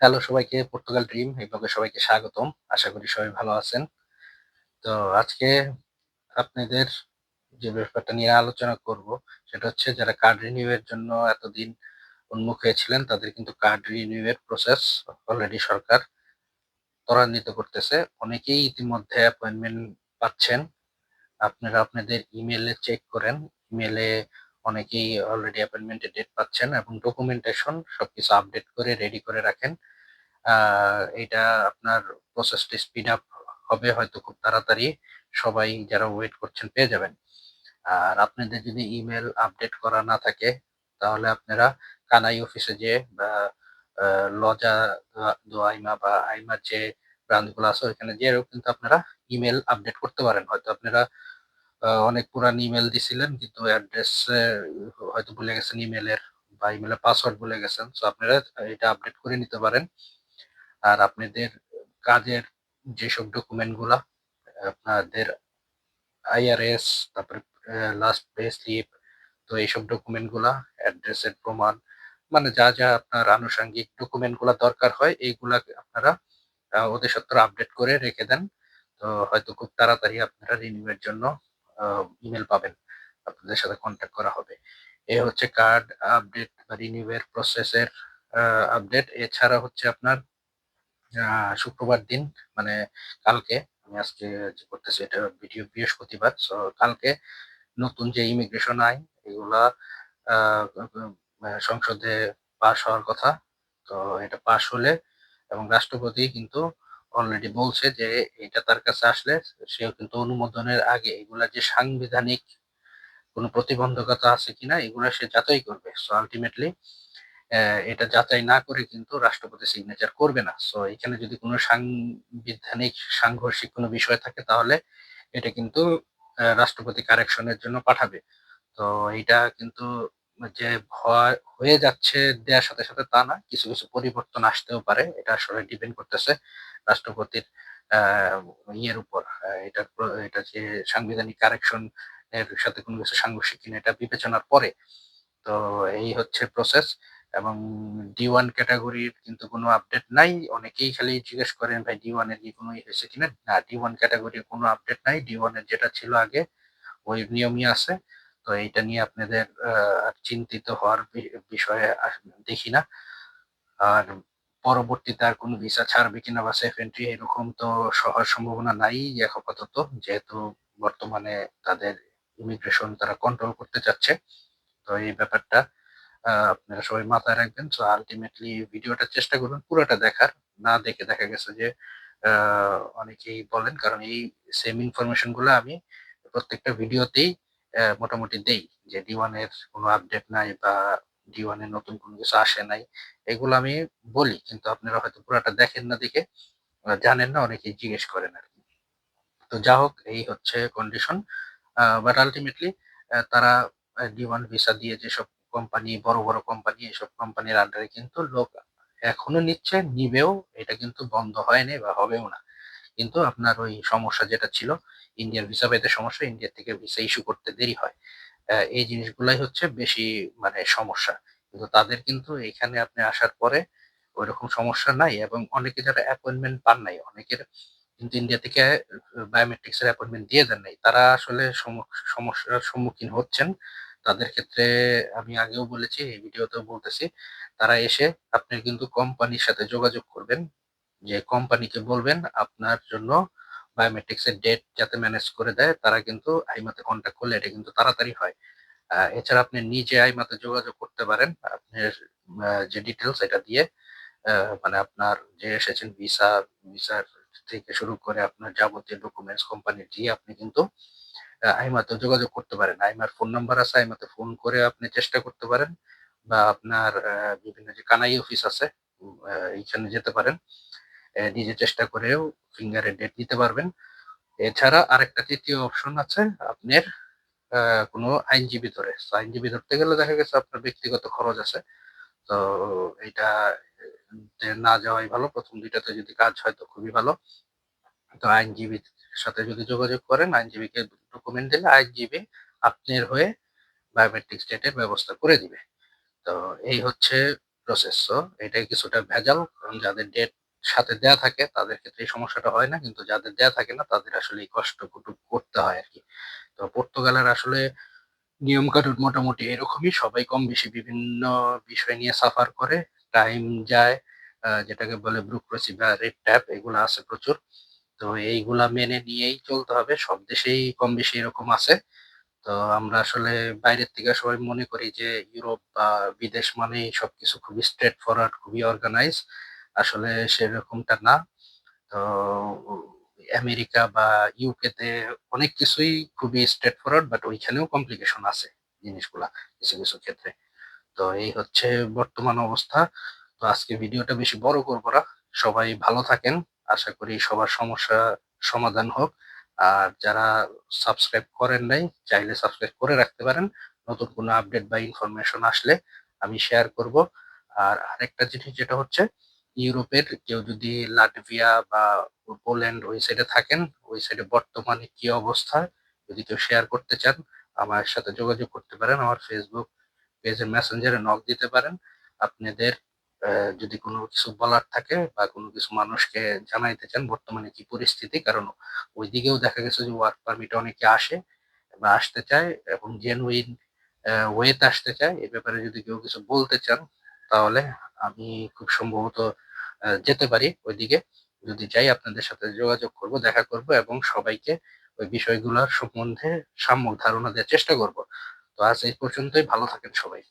Hello সবাইকে Portugal dream এই ব্লগে সবাইকে স্বাগতম। আশা করি সবাই ভালো আছেন। তো আজকে আপনাদের যে ব্যাপারটা নিয়ে আলোচনা করব, সেটা হচ্ছে যারা কার্ড রিনিউ এর জন্য এতদিন উন্মুখ হয়েছিলেন, তাদের কিন্তু কার্ড রিনিউ এর প্রসেস অলরেডি সরকার ত্বরান্বিত করতেছে। অনেকেই ইতিমধ্যে অ্যাপয়েন্টমেন্ট পাচ্ছেন। আপনারা আপনাদের ইমেলে চেক করেন। ইমেলে অনেকেই অলরেডি অ্যাপয়েন্টমেন্টের ডেট পাচ্ছেন এবং ডকুমেন্টেশন সবকিছু আপডেট করে রেডি করে রাখেন। এটা আপনার প্রসেসটা স্পিড আপ হবে হয়তো খুব তাড়াতাড়ি। সবাই যারা ওয়েট করছেন পেয়ে যাবেন। আর আপনাদের যদি ইমেল আপডেট করা না থাকে, তাহলে আপনারা কানাই অফিসে যে বা লজা দো আইমা বা আইমার যে ব্রাঞ্চগুলো আছে, ওইখানে যেও কিন্তু আপনারা ইমেল আপডেট করতে পারেন। হয়তো আপনারা অনেক পুরান ইমেল দিছিলেন, কিন্তু অ্যাড্রেস হয়তো ভুলে গেছেন ইমেলের বা ইমেলের পাসওয়ার্ড ভুলে গেছেন। সো আপনারা এটা আপডেট করে নিতে পারেন। আর আপনাদের কাজের যেসব ডকুমেন্টগুলা আপনাদের আইআরএস তারপরে লাস্ট পে স্লিপ তো এইসব ডকুমেন্টগুলা অ্যাড্রেসের প্রমাণ মানে যা যা আপনার আনুষঙ্গিক ডকুমেন্টগুলা দরকার হয় এইগুলা আপনারা ওদের সত্তর আপডেট করে রেখে দেন। তো হয়তো খুব তাড়াতাড়ি আপনারা রিনিউয়ের জন্য ইমেল পাবেন। আপনাদের সাথে কন্ট্যাক্ট করা হবে। এ হচ্ছে কার্ড আপডেট বা রিনিউয়ের প্রসেসের আপডেট এছাড়া হচ্ছে আপনার শুক্রবার দিন মানে কালকে, আমি আজকে যে করতেছি এটা ভিডিও বৃহস্পতিবার সো কালকে নতুন যে ইমিগ্রেশন আইন, এগুলা সংসদে পাশ হওয়ার কথা। তো এটা পাশ হলে এবং রাষ্ট্রপতি কিন্তু অলরেডি বলছে যে এটা তার কাছে আসলে সেও কিন্তু অনুমোদনের আগে এগুলা যে সাংবিধানিক কোনো প্রতিবন্ধকতা আছে কিনা, এগুলা সে যাচাই করবে। সো আলটিমেটলি এটা যাচাই না করে কিন্তু রাষ্ট্রপতি সিগনেচার করবে না। সো এখানে যদি কোনো সাংবিধানিক, সাংঘর্ষিক কোনো বিষয় থাকে, তাহলে এটা কিন্তু রাষ্ট্রপতি কারেকশনের জন্য পাঠাবে। তো এটা কিন্তু যে ভয় হয়ে যাচ্ছে দেওয়ার সাথে সাথে তা না, কিছু কিছু পরিবর্তন আসতেও পারে। এটা আসলে ডিপেন্ড করতেছে রাষ্ট্রপতির ইয়ের উপর এটা এটা যে সাংবিধানিক কারেকশন এর সাথে কোনো কিছু সাংঘর্ষিক কিনা এটা বিবেচনার পরে, তো এই হচ্ছে প্রসেস এবং ডি ওয়ান ক্যাটাগরির কিন্তু কোনো আপডেট নাই। অনেকেই খালি জিজ্ঞেস করেন, ভাই ডি ওয়ানের কি কোনো হয়েছে কিনা? না ডি ওয়ান ক্যাটাগরির কোনো আপডেট নাই। ডি ওয়ানের যেটা ছিল আগে, ওই নিয়মই আছে। তো এইটা নিয়ে আপনাদের চিন্তিত হওয়ার বিষয়ে দেখি না। আর পরবর্তীতে আর কোনো ভিসা ছাড়বে কিনা বা সেফ এন্ট্রি এরকম তো সহজ সম্ভাবনা নাই আপাতত। যেহেতু বর্তমানে তাদের ইমিগ্রেশন তারা কন্ট্রোল করতে চাচ্ছে, তো এই ব্যাপারটা আপনারা সবাই মাথায় রাখবেন। সো আলটিমেটলি ভিডিওটা চেষ্টা করবেন, পুরোটা দেখার। না দেখে দেখা গেছে যে অনেকেই বলেন, কারণ এই সেম ইনফরমেশনগুলো আমি প্রত্যেকটা ভিডিওতেই মোটামুটি দেই। যে ডি এর কোনো আপডেট নাই বা ডি এর নতুন কোনো কিছু আসে নাই, এগুলো আমি বলি, কিন্তু আপনারা হয়তো পুরোটা দেখেন না দেখে জানেন না, অনেকেই জিজ্ঞেস করেন আর কি। তো যা হোক, এই হচ্ছে কন্ডিশন বাট আলটিমেটলি তারা ডি ওয়ান ভিসা দিয়ে যেসব কোম্পানি বড় বড় কোম্পানি এসব কোম্পানির আন্ডারে কিন্তু লোক এখনও নিচ্ছে, নিবেও, এটা কিন্তু বন্ধ হয়নি বা হবেও না। কিন্তু আপনার ওই সমস্যা যেটা ছিল ইন্ডিয়ার ভিসা পেতে সমস্যা ইন্ডিয়া থেকে ভিসা ইস্যু করতে দেরি হয়। এই জিনিসগুলাই হচ্ছে বেশি মানে সমস্যা। কিন্তু তাদের কিন্তু এখানে আপনি আসার পরে ওই রকম সমস্যা নাই এবং অনেকে যারা অ্যাপয়েন্টমেন্ট পান নাই, অনেকের কিন্তু ইন্ডিয়া থেকে বায়োমেট্রিক্স এর অ্যাপয়েন্টমেন্ট দিয়ে দেন নাই, তারা আসলে সমস্যার সম্মুখীন হচ্ছেন। তাদের ক্ষেত্রে আমি আগেও বলেছি, এই ভিডিওতেও বলতেছি, তারা এসে আপনি কিন্তু কোম্পানির সাথে যোগাযোগ করবেন, যে কোম্পানিকে বলবেন আপনার জন্য বায়োমেট্রিক্স এর ডেট যাতে ম্যানেজ করে দেয়, তারা কিন্তু আইমাতে কন্ট্যাক্ট করলে এটা কিন্তু তাড়াতাড়ি হয়। এছাড়া আপনি নিজে আইমাতে যোগাযোগ করতে পারেন। আপনার যে ডিটেলস এটা দিয়ে মানে আপনার যে এসেছেন ভিসা ভিসার থেকে শুরু করে আপনার যাবতীয় ডকুমেন্টস কোম্পানি দিয়ে আপনি কিন্তু আইমাতে যোগাযোগ করতে পারেন। আইমার ফোন নাম্বার আছে, আইমাতে ফোন করে আপনি চেষ্টা করতে পারেন। বা আপনার বিভিন্ন যে কানাই অফিস আছে এইখানে যেতে পারেন। নিজে চেষ্টা করেও ফিঙ্গারের ডেট দিতে পারবেন। এছাড়া আরেকটা তৃতীয় অপশন আছে আপনার কোনো আইনজীবী ধরে। আইনজীবী ধরতে গেলে দেখা গেছে আপনার ব্যক্তিগত খরচ আছে। তো এটা না যাওয়াই ভালো। প্রথম দুইটাতে যদি কাজ হয় তো খুবই ভালো। তো আইনজীবীর সাথে যদি যোগাযোগ করেন, আইনজীবীকে ডকুমেন্ট দিলে আইনজীবী আপনার হয়ে বায়োমেট্রিক স্টেটের ব্যবস্থা করে দিবে। তো এই হচ্ছে প্রসেস এটাই কিছুটা ভেজাল, কারণ যাদের ডেট সাথে দেয়া থাকে, তাদের ক্ষেত্রে এই সমস্যাটা হয় না, কিন্তু যাদের দেয়া থাকে না, তাদের আসলে এই কষ্টটুকু করতে হয় আর কি তো পর্তুগালের আসলে নিয়ম কানুন মোটামুটি এরকমই, সবাই কম বেশি বিভিন্ন বিষয় নিয়ে সাফার করে, টাইম যায় যেটাকে বলে ব্রুক্রেসি বা রেড ট্যাপ, এগুলো আছে প্রচুর। তো এইগুলা মেনে নিয়েই চলতে হবে, সব দেশেই কম বেশি এরকম আছে। তো আমরা আসলে বাইরের থেকে সবাই মনে করি যে ইউরোপ বা বিদেশ মানেই সবকিছু খুবই স্ট্রেট ফরওয়ার্ড খুবই অর্গানাইজ আসলে সেরকমটা না। তো আমেরিকা বা ইউকে তে অনেক কিছুই খুবই স্ট্রেট ফরওয়ার্ড বাট ওইখানেও কমপ্লিকেশন আছে জিনিসগুলা কিছু কিছু ক্ষেত্রে। তো এই হচ্ছে বর্তমান অবস্থা। তো আজকে ভিডিওটা বেশি বড় করব না। সবাই ভালো থাকেন। আশা করি সবার সমস্যা সমাধান হোক। আর যারা সাবস্ক্রাইব করেন নাই, চাইলে সাবস্ক্রাইব করে রাখতে পারেন। নতুন কোনো আপডেট বা ইনফরমেশন আসলে আমি শেয়ার করব। আর আরেকটা জিনিস যেটা হচ্ছে ইউরোপের কেউ যদি লাটভিয়া বা পোল্যান্ড ওই সাইডে থাকেন, ওই সাইডে বর্তমানে কি অবস্থা যদি কেউ শেয়ার করতে চান, আমার সাথে যোগাযোগ করতে পারেন, আমার ফেসবুক পেজের মেসেঞ্জারে নক দিতে পারেন। আপনাদের যদি কোনো কিছু বলার থাকে বা কোনো কিছু মানুষকে জানাইতে চান, বর্তমানে কি পরিস্থিতি, কারণ ওইদিকেও দেখা গেছে যে ওয়ার্ক পারমিট অনেকে আসে বা আসতে চায় এবং জেনুইন ওয়েতে আসতে চায়। এ ব্যাপারে যদি কেউ কিছু বলতে চান, তাহলে আমি খুব সম্ভবত যেতে পারি ওইদিকে। যদি যাই আপনাদের সাথে যোগাযোগ করব, দেখা করব এবং সবাইকে ওই বিষয়গুলোর সম্বন্ধে সাম্যক ধারণা দেওয়ার চেষ্টা করব। তো আজ এই পর্যন্তই, ভালো থাকেন সবাই।